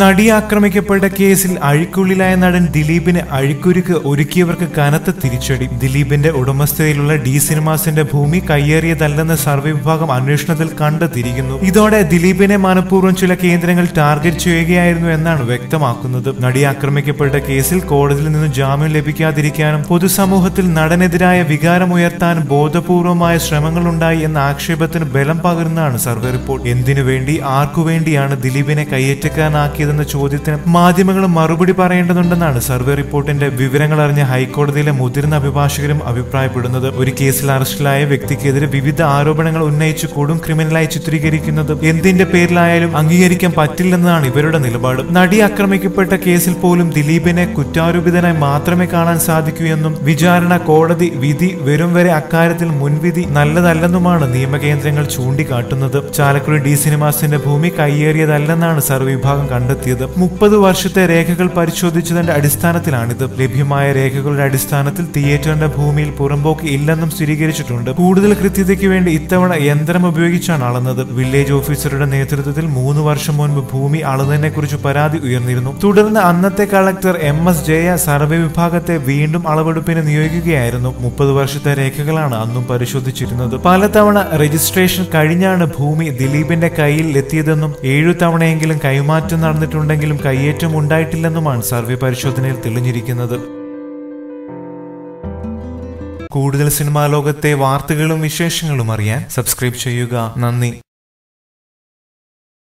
നടി ആക്രമിക്കപ്പെട്ട കേസിൽ അഴിക്കുള്ളിലായ നടൻ ദിലീപിന് അഴിക്കുരുക്ക് ഒരുക്കിയവർക്ക് കനത്ത തിരിച്ചടി. ദിലീപിന്റെ ഉടമസ്ഥതയിലുള്ള ഡി സിനിമാസിന്റെ ഭൂമി കയ്യേറിയതല്ലെന്ന് സർവേ വിഭാഗം അന്വേഷണത്തിൽ കണ്ടെത്തിയിരിക്കുന്നു. ഇതോടെ ദിലീപിനെ മനഃപൂർവം ചില കേന്ദ്രങ്ങൾ ടാർഗറ്റ് ചെയ്യുകയായിരുന്നു എന്നാണ് വ്യക്തമാക്കുന്നത്. നടി ആക്രമിക്കപ്പെട്ട കേസിൽ കോടതിയിൽ നിന്ന് ജാമ്യം ലഭിക്കാതിരിക്കാനും പൊതുസമൂഹത്തിൽ നടനെതിരായ വികാരമുയർത്താനും ബോധപൂർവമായ ശ്രമങ്ങളുണ്ടായി എന്ന ആക്ഷേപത്തിന് ബലം പകരുന്നതാണ് സർവേ റിപ്പോർട്ട്. എന്തിനു വേണ്ടി ആർക്കു വേണ്ടിയാണ് ദിലീപിനെ കയ്യേറ്റക്കാരനാക്കിയതെന്ന ചോദ്യത്തിന് മാധ്യമങ്ങൾ മറുപടി പറയേണ്ടതുണ്ടെന്നാണ് സർവേ റിപ്പോർട്ടിന്റെ വിവരങ്ങൾ അറിഞ്ഞ ഹൈക്കോടതിയിലെ മുതിർന്ന അഭിഭാഷകരും അഭിപ്രായപ്പെടുന്നത്. ഒരു കേസിൽ അറസ്റ്റിലായ വ്യക്തിക്കെതിരെ വിവിധ ആരോപണങ്ങൾ ഉന്നയിച്ച് കൊടും ക്രിമിനലായി ചിത്രീകരിക്കുന്നത് എന്തിന്റെ പേരിലായാലും അംഗീകരിക്കാൻ പറ്റില്ലെന്നാണ് ഇവരുടെ നിലപാട്. നടി ആക്രമിക്കപ്പെട്ട കേസിൽ പോലും ദിലീപിനെ കുറ്റാരോപിതനായി മാത്രമേ കാണാൻ സാധിക്കൂ എന്നും വിചാരണ കോടതി വിധി വരും വരെ അക്കാര്യത്തിൽ മുൻവിധി നല്ലതല്ലെന്നുമാണ് നിയമകേന്ദ്രങ്ങൾ ചൂണ്ടിക്കാട്ടുന്നത്. ചാലക്കുടി ഡി സിനിമാസിന്റെ ഭൂമി കയ്യേറിയതല്ലെന്നാണ് സർവ വിഭാഗം കണ്ടെത്തിയത്. മുപ്പത് വർഷത്തെ രേഖകൾ പരിശോധിച്ചതിന്റെ അടിസ്ഥാനത്തിലാണിത്. ലഭ്യമായ രേഖകളുടെ അടിസ്ഥാനത്തിൽ തിയേറ്ററിന്റെ ഭൂമിയിൽ പുറമ്പോക്ക് ഇല്ലെന്നും സ്ഥിരീകരിച്ചിട്ടുണ്ട്. കൂടുതൽ കൃത്യതയ്ക്ക് വേണ്ടി ഇത്തവണ യന്ത്രം ഉപയോഗിച്ചാണ് അളന്നത്. വില്ലേജ് ഓഫീസറുടെ നേതൃത്വത്തിൽ മൂന്ന് വർഷം മുൻപ് ഭൂമി അളന്നതിനെ കുറിച്ച് പരാതി ഉയർന്നിരുന്നു. തുടർന്ന് അന്നത്തെ collector M S Jaya survey വിഭാഗത്തെ വീണ്ടും അളവെടുപ്പിന് നിയോഗിക്കുകയായിരുന്നു. മുപ്പത് വർഷത്തെ രേഖകളാണ് അന്നും പരിശോധിച്ചിരുന്നത്. പലതവണ രജിസ്ട്രേഷൻ കഴിഞ്ഞാണ് ഭൂമി ദിലീപിന്റെ കയ്യിൽ എത്തിയതെന്നും ഏഴു തവണയെങ്കിലും കൈമാറ്റം നടന്നിട്ടുണ്ടെങ്കിലും കയ്യേറ്റം ഉണ്ടായിട്ടില്ലെന്നുമാണ് സർവേ പരിശോധനയിൽ തെളിഞ്ഞിരിക്കുന്നത്. കൂടുതൽ സിനിമാ ലോകത്തെ വാർത്തകളും വിശേഷങ്ങളും അറിയാൻ സബ്സ്ക്രൈബ് ചെയ്യുക. നന്ദി.